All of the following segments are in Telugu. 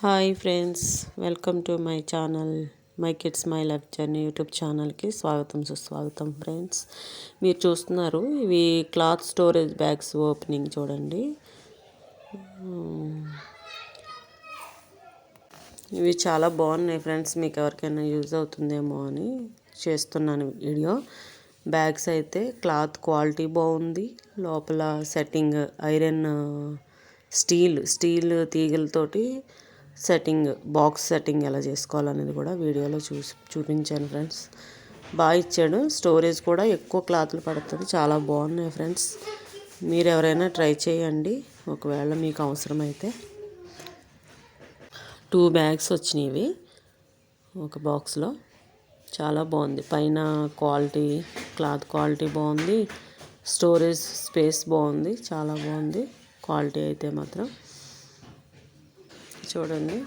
Hi friends welcome to my channel my kids my life journey YouTube ఛానల్కి స్వాగతం సుస్వాగతం ఫ్రెండ్స్ మీరు చూస్తున్నారు ఇవి క్లాత్ స్టోరేజ్ బ్యాగ్స్ ఓపెనింగ్ చూడండి. Hmm. ఇవి చాలా బాగున్నాయి ఫ్రెండ్స్ మీకు ఎవరికైనా యూజ్ అవుతుందేమో అని చేస్తున్నాను వీడియో. బ్యాగ్స్ అయితే క్లాత్ క్వాలిటీ బాగుంది లోపల సెట్టింగ్ ఐరన్ స్టీల్ స్టీల్ తీగలతోటి సెట్టింగ్ బాక్స్ సెట్టింగ్ ఎలా చేసుకోవాలనేది కూడా వీడియోలో చూసి చూపించాను ఫ్రెండ్స్. బాగా ఇచ్చాడు. స్టోరేజ్ కూడా ఎక్కువ క్లాత్లు పడుతుంది. చాలా బాగున్నాయి ఫ్రెండ్స్. మీరు ఎవరైనా ట్రై చేయండి. ఒకవేళ మీకు అవసరమైతే. టూ బ్యాగ్స్ వచ్చినాయి ఒక బాక్స్లో. చాలా బాగుంది. పైన క్వాలిటీ క్లాత్ క్వాలిటీ బాగుంది. స్టోరేజ్ స్పేస్ బాగుంది. చాలా బాగుంది. క్వాలిటీ అయితే మాత్రం. చూడండి.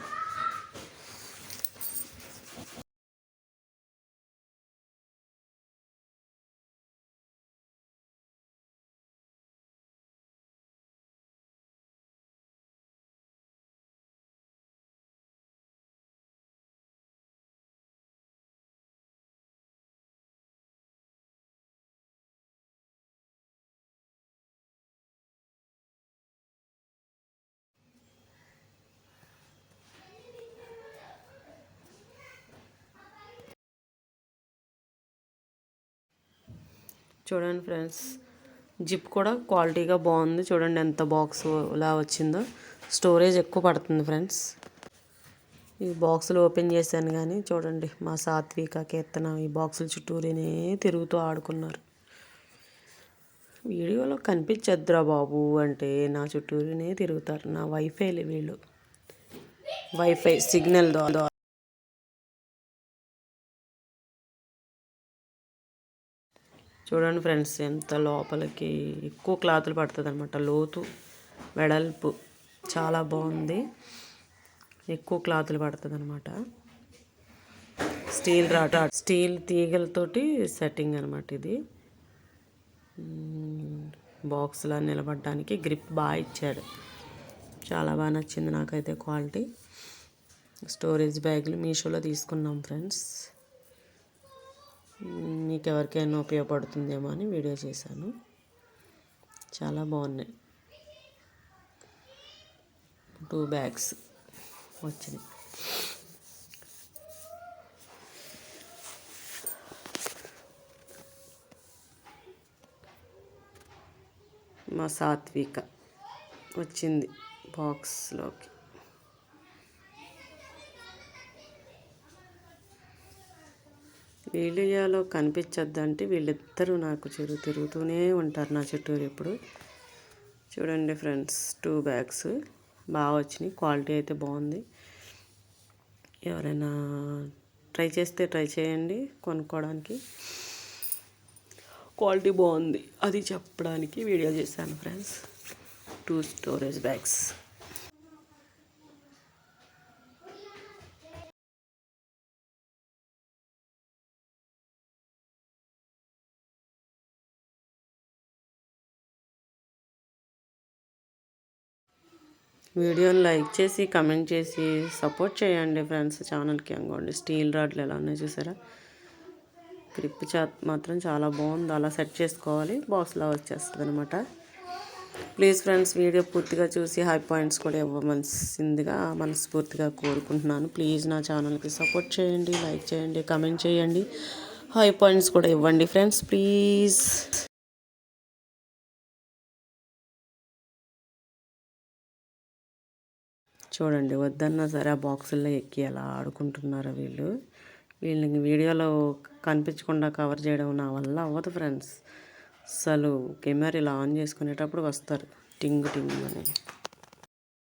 చూడండి ఫ్రెండ్స్. జిప్ కూడా క్వాలిటీగా బాగుంది. చూడండి ఎంత బాక్స్ ఇలా వచ్చిందో. స్టోరేజ్ ఎక్కువ పడుతుంది ఫ్రెండ్స్. ఈ బాక్సులు ఓపెన్ చేశాను కానీ చూడండి మా సాత్విక కీర్తన ఈ బాక్సుల చుట్టూరినే తిరుగుతూ ఆడుకున్నారు. వీడియోలో కనిపించద్దురా బాబు అంటే నా చుట్టూరినే తిరుగుతారు. నా వైఫైలు వీళ్ళు. వైఫై సిగ్నల్ చూడండి ఫ్రెండ్స్ ఎంత లోపలికి ఎక్కువ క్లాతులు పడుతుంది అనమాట లోతు వెడల్పు చాలా బాగుంది. ఎక్కువ క్లాతులు పడుతుంది అనమాట స్టీల్ రాట స్టీల్ తీగలతోటి సెట్టింగ్ అనమాట ఇది. బాక్స్లా నిలబడడానికి గ్రిప్ బాగా ఇచ్చాడు. చాలా బాగా నచ్చింది నాకైతే క్వాలిటీ. స్టోరేజ్ బ్యాగులు మీషోలో తీసుకున్నాం ఫ్రెండ్స్. మీకు ఎవరికైనా ఉపయోగపడుతుందేమో అని వీడియో చేశాను. చాలా బాగున్నాయి. టూ బ్యాగ్స్ వచ్చినాయి. మా సాత్విక వచ్చింది బాక్స్లోకి వీడియోలో కనిపించద్దంటే వీళ్ళిద్దరూ నాకు చెరువు తిరుగుతూనే ఉంటారు నా చుట్టూరు ఎప్పుడు. చూడండి ఫ్రెండ్స్ టూ బ్యాగ్స్. బాగా వచ్చినాయి క్వాలిటీ అయితే బాగుంది. ఎవరైనా ట్రై చేస్తే ట్రై చేయండి కొనుక్కోవడానికి. క్వాలిటీ బాగుంది అది చెప్పడానికి వీడియో చేశాను ఫ్రెండ్స్. Two storage bags. వీడియోని లైక్ చేసి కమెంట్ చేసి సపోర్ట్ చేయండి ఫ్రెండ్స్. ఛానల్కి అనుకోండి. స్టీల్ రాడ్లు ఎలా ఉన్నాయి చూసారా? క్రిప్ చా మాత్రం చాలా బాగుంది. అలా సెట్ చేసుకోవాలి. బాక్స్లా వచ్చేస్తుంది అనమాట ప్లీజ్ ఫ్రెండ్స్ వీడియో పూర్తిగా చూసి హై పాయింట్స్ కూడా ఇవ్వమనిసిందిగా మనస్ఫూర్తిగా కోరుకుంటున్నాను. ప్లీజ్ నా ఛానల్కి సపోర్ట్ చేయండి లైక్ చేయండి కమెంట్ చేయండి. హై పాయింట్స్ కూడా ఇవ్వండి ఫ్రెండ్స్ ప్లీజ్. చూడండి వద్దన్నా సరే ఆ బాక్సుల్లో ఎక్కి అలా ఆడుకుంటున్నారు వీళ్ళు? వీళ్ళని వీడియోలో కనిపించకుండా కవర్ చేయడం నా వల్ల అవ్వదు ఫ్రెండ్స్. అసలు కెమెరా ఇలా ఆన్ చేసుకునేటప్పుడు వస్తారు. టింగ్ టింగ్ అని.